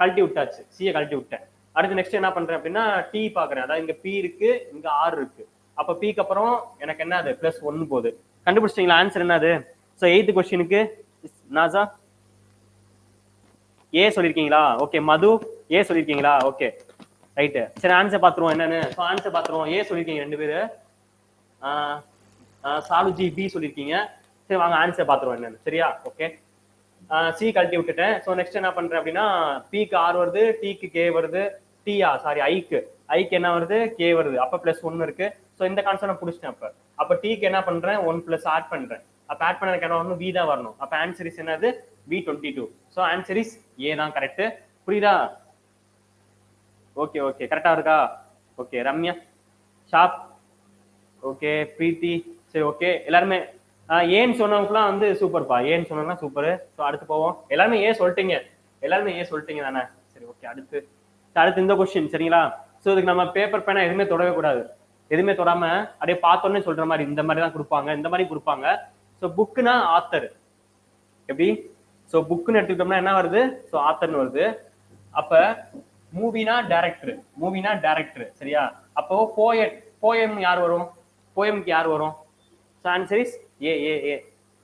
கழட்டி விட்டாச்சு. சியை கழட்டி விட்டேன். அடுத்து நெக்ஸ்ட் என்ன பண்றேன் அப்படின்னா டி பாக்குறேன். அதாவது இங்க பி இருக்கு இங்க ஆர் இருக்கு. அப்ப பிக்கு அப்புறம் எனக்கு என்ன அது பிளஸ் ஒன்னு போகுது. கண்டுபிடிச்சிட்டீங்களா? ஆன்சர் என்னது? ஸோ எயித்து கொஸ்டினுக்கு நாசா ஏ சொல்லியிருக்கீங்களா ஓகே மது ஏ சொல்லியிருக்கீங்களா ஓகே ரைட்டு சரி ஆன்சர் பார்த்துருவோம் என்னன்னு. ஆன்சர் பார்த்துருவோம் ஏ சொல்லியிருக்கீங்க ரெண்டு பேரு. ஆஹ் ஆஹ் சாலுஜி பி சொல்லியிருக்கீங்க சரி வாங்க ஆன்சர் பார்த்துருவோம் என்னன்னு. சரியா? ஓகே சி கழட்டி விட்டுட்டேன். ஸோ நெக்ஸ்ட் என்ன பண்றேன் அப்படின்னா பிக்கு ஆர் வருது டிக்கு கே வருது. டிஆ சாரி ஐக்கு ஐக்கு என்ன வருது? கே வருது. அப்போ ப்ளஸ் ஒன்று இருக்கு. ஸோ இந்த கான்செப்ட் நான் பிடிச்சிட்டேன் அப்போ. அப்போ டிக்கு என்ன பண்றேன்? ஒன் ப்ளஸ் ஆட் பண்றேன். அப்போ ஆட் பண்ண எனக்கு என்ன வரணும் வி தான் வரணும். அப்போ ஆன்சர் இஸ் என்னது? V twenty two so answer is A தான் கரெக்ட் புரியுதா? ஓகே ஓகே கரெக்டா இருக்கா? ஓகே ரம்யா. ஷாப் ஓகே பிரீத்தி சரி ஓகே எல்லாருமே ஆஹ் ஏன்னு சொன்னவங்கலாம் வந்து சூப்பர்ப்பா ஏன்னு சொன்னா சூப்பர் ஸோ அடுத்து போவோம். எல்லாருமே ஏன் சொல்லிட்டீங்க. எல்லாருமே ஏன் சொல்லிட்டீங்க தானே? சரி ஓகே அடுத்து அடுத்து இந்த கொஸ்டின் சரிங்களா? ஸோ இதுக்கு நம்ம பேப்பர் பேனா எதுவுமே தொடவே கூடாது. எதுவுமே தொடாம அப்படியே பார்த்தோன்னே சொல்ற மாதிரி இந்த மாதிரி தான் கொடுப்பாங்க இந்த மாதிரி கொடுப்பாங்க. ஸோ புக்குனா ஆத்தர் எப்படி? ஸோ புக்குன்னு எடுத்துக்கிட்டோம்னா என்ன வருது? ஸோ ஆத்தர்னு வருது. அப்போ மூவினா டேரக்டர் மூவினா டேரக்டர் சரியா? அப்போ போயட் போயம் யார் வரும்? போயம்க்கு யார் வரும்? ஸோ ஆன்சரிஸ் ஏ ஏ ஏ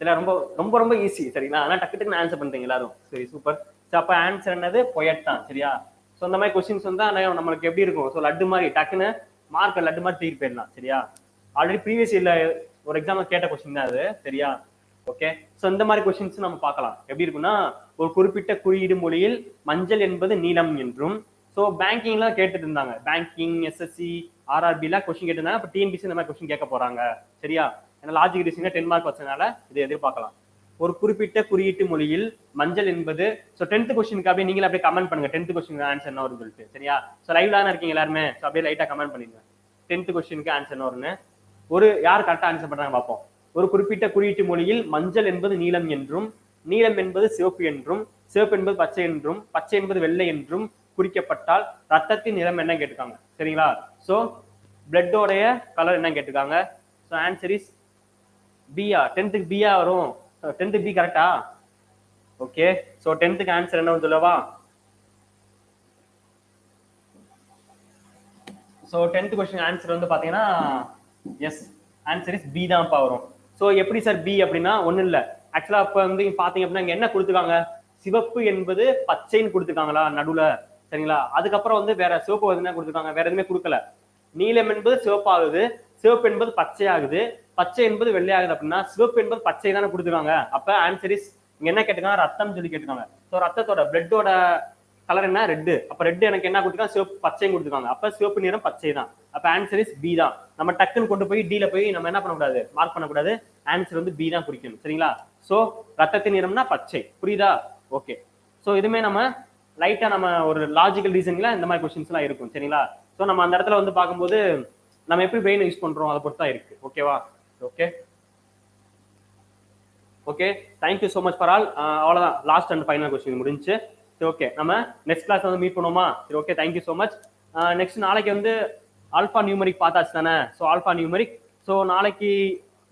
இதில் ரொம்ப ரொம்ப ரொம்ப ஈஸி சரிங்களா? ஆனால் டக்கு டக்குன்னு ஆன்சர் பண்ணுறீங்க எல்லாரும். சரி சூப்பர் ஸோ அப்போ ஆன்சர் என்னது? பொயட் தான் சரியா? ஸோ அந்த மாதிரி கொஸ்டின்ஸ் வந்து ஆனால் நம்மளுக்கு எப்படி இருக்கும்? ஸோ லட்டு மாதிரி டக்குன்னு மார்க் லட்டு மாதிரி தூக்கி போயிடலாம் சரியா? ஆல்ரெடி ப்ரீவியஸ் இயரில் ஒரு எக்ஸாம்பிள் கேட்ட கொஸ்டின் தான் அது சரியா? ஓகே ஸோ இந்த மாதிரி கொஸ்டின்ஸ் நம்ம பார்க்கலாம். எப்படி இருக்குன்னா ஒரு குறிப்பிட்ட குறியீடு மொழியில் மஞ்சள் என்பது நீளம் என்றும் ஸோ பேங்கிங்லாம் கேட்டுட்டு இருந்தாங்க. பேங்கிங் எஸ்எஸ்சி ஆர்ஆர்பிலாம் கொஸ்டின் கேட்டிருந்தாங்க இப்போ டிஎன்பிசி இந்த மாதிரி கொஸ்டின் கேட்க போறாங்க. சரியா? ஏன்னா லாஜிக் ரீசனிங் டென் மார்க் வச்சதுனால இதை எதிர்பார்க்கலாம். ஒரு குறிப்பிட்ட குறியீட்டு மொழியில் மஞ்சள் என்பது ஸோ டென்த் கொஸ்டினுக்கு அப்படியே நீங்களே அப்படியே கமெண்ட் பண்ணுங்க. டென்த் கொஸ்டின் ஆன்சர் என்ன வரும்னு சொல்லிட்டு. சரியா? ஸோ லைவ்ல தானே இருக்கீங்க எல்லாருமே? ஸோ அப்படியே லைட்டாக கமெண்ட் பண்ணிடுங்க. டென்த் கொஸ்டினுக்கு ஆன்சர் என்ன வரும்னு. ஒரு யார் கரெக்டாக ஆன்சர் பண்றாங்க பார்ப்போம். ஒரு குறிப்பிட்ட குறியீட்டு மொழியில் மஞ்சள் என்பது நீலம் என்றும் நீலம் என்பது சிவப்பு என்றும் சிவப்பு என்பது பச்சை என்றும் பச்சை என்பது வெள்ளை என்றும் குறிக்கப்பட்டால் ரத்தத்தின் நிறம் என்ன கேட்டிருக்காங்க. சரிங்களா? ஸோ பிளட்டோடைய கலர் என்ன கேட்டிருக்காங்க. ஸோ ஆன்சர் இஸ் பிஆ டென்த்துக்கு பிஆ வரும். டென்த்து பி கரெக்டா ஓகே ஸோ டென்த்துக்கு ஆன்சர் என்ன சொல்லவா? ஸோ டென்த் கொஸ்டின் ஆன்சர் வந்து பார்த்தீங்கன்னா எஸ் ஆன்சர் இஸ் பி தான்ப்பா வரும். ஸோ எப்படி சார் பி அப்படின்னா ஒன்றும் இல்லை. ஆக்சுவலாக இப்போ வந்து பார்த்தீங்க அப்படின்னா இங்கே என்ன கொடுத்துருக்காங்க? சிவப்பு என்பது பச்சைன்னு கொடுத்துருக்காங்களா நடுவில்? சரிங்களா? அதுக்கப்புறம் வந்து வேற சிவப்பு வந்து என்ன கொடுத்துருக்காங்க? வேற எதுவுமே கொடுக்கல. நீலம் என்பது சிவப்பாகுது சிவப்பு என்பது பச்சை ஆகுது பச்சை என்பது வெள்ளையாகுது அப்படின்னா சிவப்பு என்பது பச்சை தானே கொடுத்துருக்காங்க. அப்போ ஆன்சர் இஸ் என்ன கேட்டுக்காங்க ரத்தம் சொல்லி கேட்டுக்காங்க ஸோ ரத்தத்தோட பிளட்டோட கலர் என்ன? ரெட்டு அப்ப ரெட் எனக்கு என்ன கொடுத்துருக்காங்க? சிவப்பு பச்சையும் கொடுத்துருக்காங்க. அப்ப சிவப்பு நிறம் பச்சை தான் அப்ப ஆன்சர் இஸ் பி தான். நம்ம டக்குன்னு கொண்டு போய் டீல போய் நம்ம என்ன பண்ணக்கூடாது? மார்க் பண்ணக்கூடாது. ஆன்சர் வந்து பி தான் குறிக்கணும். சரிங்களா? சோ ரத்தத்தின் நிறம்னா பச்சை. புரியுதா? ஓகே சோ இதுமே நம்ம லைட்டா நம்ம ஒரு லாஜிக்கல் ரீசன்ல இந்த மாதிரி கொஸ்டின்ஸ் எல்லாம் இருக்கும். சரிங்களா? சோ நம்ம அந்த இடத்துல வந்து பார்க்கும்போது நம்ம எப்படி பிரெயின் யூஸ் பண்றோம்? அதை பொறுத்து தான் இருக்கு. ஓகேவா okay okay thank you so much for all அவ்வளோதான் லாஸ்ட் அண்ட் ஃபைனல் கொஸ்டின் முடிஞ்சு. சரி ஓகே நம்ம நெக்ஸ்ட் கிளாஸ் வந்து மீட் பண்ணுவோமா? சரி okay thank you so much next நாளைக்கு வந்து ஆல்ஃபா நியூமரிக் பார்த்தாச்சு தானே? ஸோ ஆல்ஃபா நியூமரிக் ஸோ நாளைக்கு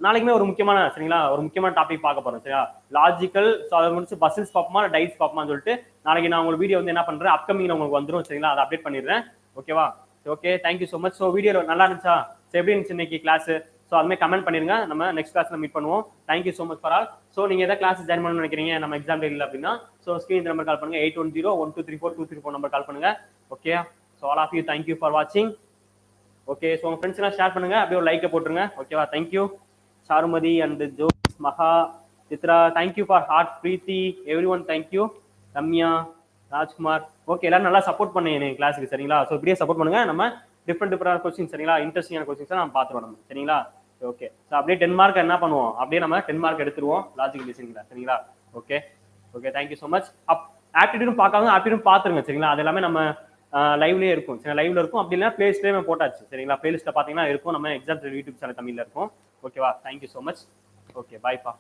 நாளைக்குமே ஒரு முக்கியமான சரிங்களா? ஒரு முக்கியமான டாபிக் பார்க்க போறோம் சரியா? லாஜிக்கல் ஸோ அதை முடிச்சு பஸ்ஸஸ் பார்ப்போமா? டைட்ஸ் பார்ப்போமான்னு சொல்லிட்டு நாளைக்கு நான் உங்களுக்கு வீடியோ வந்து என்ன பண்றேன்? அப்கமிங் உங்களுக்கு வந்துடும் சரிங்களா? அதை அப்டேட் பண்ணிடுறேன். ஓகேவா okay thank you so much so video நல்லா இருந்துச்சா? ஸோ எப்படி இருந்துச்சு இன்னைக்கு கிளாஸ் ஸோ அதுமாதிரி கமெண்ட் பண்ணிருங்க. நம்ம நெக்ஸ்ட் கிளாஸ்ல மீட் பண்ணுவோம். Thank you so much for all so நீங்க எதாவது கிளாஸ் ஜாயின் பண்ணணும்னு நினைக்கிறீங்க நம்ம எக்ஸாம் இல்லை அப்படின்னா ஸோ ஸ்க்ரீன் நம்பர் கால் பண்ணுங்க. Eight one zero one two three four two three four number call பண்ணுங்க. Okay so all of you thank you for வாட்சிங் ஓகே ஸோ உங்க ஃப்ரெண்ட்ஸ் எல்லாம் ஷேர் பண்ணுங்க. அப்படியே ஒரு லைக்கை போட்டுருங்க. ஓகேவா thank you Charumathi and Jose Maha Chitra thank you for hard Preethi every one thank you Ramya Rajkumar. Okay எல்லாரும் நல்லா சப்போர்ட் பண்ணுங்க என் கிளாஸுக்கு சரிங்களா? ஸோ இப்படியே சப்போர்ட் பண்ணுங்க. நம்ம டிஃப்ரெண்ட் டிஃப்ரெண்ட் கொஸ்டின் சரிங்களா? இன்ட்ரெஸ்டிங்கான கொஸ்டின்ஸ் நம்ம பார்த்துருவோம் நம்ம சரிங்களா? ஓகே ஸோ அப்படியே டென் மார்க் என்ன பண்ணுவோம்? அப்படியே நம்ம டென் மார்க் எடுத்துருவோம் லாஜிக்கல் லிசனிங்ல சரிங்களா? Okay okay thank you so much up ஆப்டிடியூடும் பார்க்காம ஆப்டிடியூடும் பார்த்துருங்க சரிங்களா? அது எல்லாமே நம்ம லைவ்லேயே இருக்கும். சரி லைவ்ல இருக்கும். அப்படி இல்லைனா பிளேஸ்லேயே போட்டாச்சு சரிங்களா? பிளேலிஸ்ட்டில் பார்த்தீங்கன்னா இருக்கும். நம்ம எக்ஸாம் யூடியூப் சேனல் தமிழில் இருக்கும். ஓகேவா thank you so much okay பாய்ப்பா